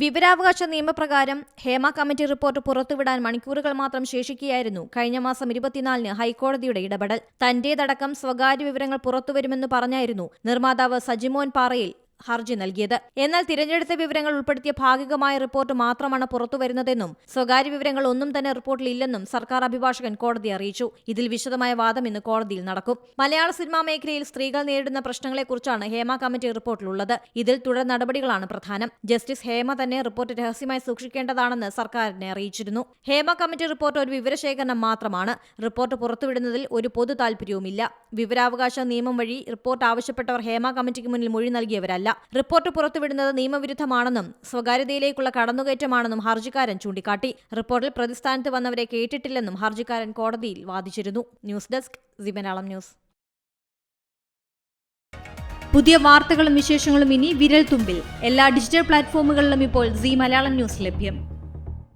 വിവരാവകാശ നിയമപ്രകാരം Hema committee report പുറത്തുവിടാൻ മണിക്കൂറുകൾ മാത്രം ശേഷിക്കുകയായിരുന്നു കഴിഞ്ഞ മാസം ഇരുപത്തിനാലിന് ഹൈക്കോടതിയുടെ ഇടപെടൽ. തന്റേതടക്കം സ്വകാര്യ വിവരങ്ങൾ പുറത്തുവരുമെന്ന് പറഞ്ഞായിരുന്നു നിർമ്മാതാവ് സജിമോൻ പാറയിൽ ഹർജി നൽകിയത്. എന്നാൽ തിരഞ്ഞെടുത്ത വിവരങ്ങൾ ഉൾപ്പെടുത്തിയ ഭാഗികമായ റിപ്പോർട്ട് മാത്രമാണ് പുറത്തുവരുന്നതെന്നും സ്വകാര്യ വിവരങ്ങൾ ഒന്നും തന്നെ റിപ്പോർട്ടിൽ ഇല്ലെന്നും സർക്കാർ അഭിഭാഷകൻ കോടതി അറിയിച്ചു. ഇതിൽ വിശദമായ വാദം ഇന്ന് കോടതിയിൽ നടക്കും. മലയാള സിനിമാ മേഖലയിൽ സ്ത്രീകൾ നേരിടുന്ന പ്രശ്നങ്ങളെക്കുറിച്ചാണ് ഹേമ കമ്മിറ്റി റിപ്പോർട്ടിലുള്ളത്. ഇതിൽ തുടർ നടപടികളാണ് പ്രധാനം. ജസ്റ്റിസ് ഹേമ തന്നെ റിപ്പോർട്ട് രഹസ്യമായി സൂക്ഷിക്കേണ്ടതാണെന്ന് സർക്കാരിനെ അറിയിച്ചിരുന്നു. ഹേമ കമ്മിറ്റി റിപ്പോർട്ട് ഒരു വിവരശേഖരണം മാത്രമാണ്. റിപ്പോർട്ട് പുറത്തുവിടുന്നതിൽ ഒരു പൊതു താൽപര്യവുമില്ല. വിവരാവകാശ നിയമം വഴി റിപ്പോർട്ട് ആവശ്യപ്പെട്ടവർ ഹേമ കമ്മിറ്റിക്ക് മുന്നിൽ മൊഴി നൽകിയവരല്ല. റിപ്പോർട്ട് പുറത്തുവിടുന്നത് നിയമവിരുദ്ധമാണെന്നും സ്വകാര്യതയിലേക്കുള്ള കടന്നുകയറ്റമാണെന്നും ഹർജിക്കാരൻ ചൂണ്ടിക്കാട്ടി. റിപ്പോർട്ടിൽ പ്രതിസ്ഥാനത്ത് വന്നവരെ കേട്ടിട്ടില്ലെന്നും ഹർജിക്കാരൻ കോടതിയിൽ വാദിച്ചിരുന്നു. ന്യൂസ് ഡെസ്ക് ജിബനാളം ന്യൂസ്. പുതിയ വാർത്തകളും വിശേഷങ്ങളും ഇനി വിരൽ തുമ്പിൽ എല്ലാ ഡിജിറ്റൽ പ്ലാറ്റ്ഫോമുകളിലും ഇപ്പോൾ സി മലയാളം ന്യൂസ് ലഭ്യം.